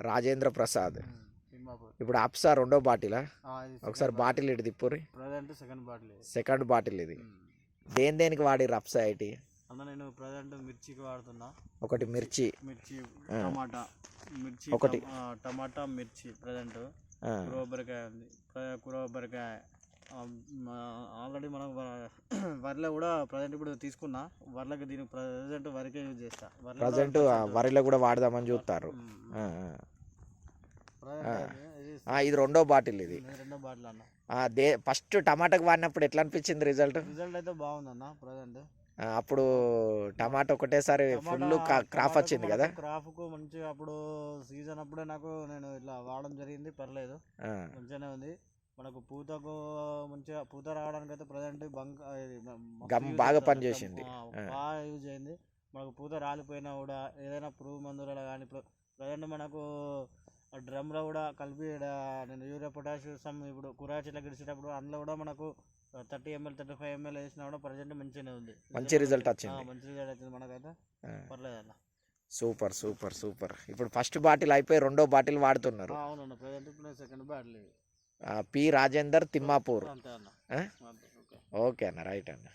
రాజేంద్ర ప్రసాద్ ఇప్పుడు అప్సా రెండో బాటిలా? ఒకసారి బాటిల్. ఇటు తిప్పురి present second bottle second bottle ఇది. దేని దేనికి వాడిర్రు అప్సా ఐటి? అన్న నేను ప్రజెంట్ మిర్చికి వాడుతున్నా. ఒకటి మిర్చి. మిర్చి. టమాటా. మిర్చి ఒకటి. టమాటా మిర్చి ప్రజెంట్. కూరబరికాయ ఉంది. కూరబరికాయ ఆల్రెడీ మనం వరిలో కూడా ప్రజెంట్ ఇప్పుడు తీసుకున్నా వరిలోకి దీనికి ప్రజెంట్ వరికే యూజ్ చేస్తా. ప్రజెంట్ ఆ, 100% వరిలో కూడా వాడదామని చూస్తారు. ఇది రెండో బాటిల్ ఇది. రెండో బాటిల్ అన్న. దే ఫస్ట్ టమాటాకి వాడినప్పుడు ఎట్లా అనిపించింది రిజల్ట్? రిజల్ట్ అయితే బాగుందన్న ప్రజెంట్. అప్పుడు టమాటా ఒకటేసారి ఫుల్ క్రాప్ వచ్చింది కదా? క్రాప్కు మంచిగా అప్పుడు సీజన్ అప్పుడే నాకు నేను ఇట్లా వాడడం జరిగింది పర్లేదు. మంచిగానే ఉంది. మనకు పూతకు మంచిగా పూత రావడానికి అయితే ప్రజెంట్ బంక్ గమ్ బాగా. పనిచేసింది. బాగా యూజ్ అయింది మనకు పూత రాలిపోయినా కూడా ఏదైనా పురుగు మందులలో కానీ ప్రజెంట్ మనకు డ్రమ్లో కూడా కలిపి నేను యూరియా పొటాష్ సమ్ ఇప్పుడు కూరగాయ చెట్లకు ఇడిచేటప్పుడు అందులో కూడా మనకు thirty ML thirty five ML వేసినా కూడా ప్రజెంట్ మంచిగానే ఉంది మంచి ఆ, వచ్చింది. మంచి రిజల్ట్ వచ్చింది మనకైతే. పర్లేదు అన్న సూపర్ సూపర్ సూపర్ ఇప్పుడు ఫస్ట్ బాటిల్ అయిపోయి రెండో బాటిల్ వాడుతున్నారు ఆ, అవునన్న ప్రజెంట్ ఇప్పుడు సెకండ్ బ్యాటిల్ ఆ, పి రాజేందర్ తిమ్మాపూర్. ఓకే అన్న రైట్ అన్న.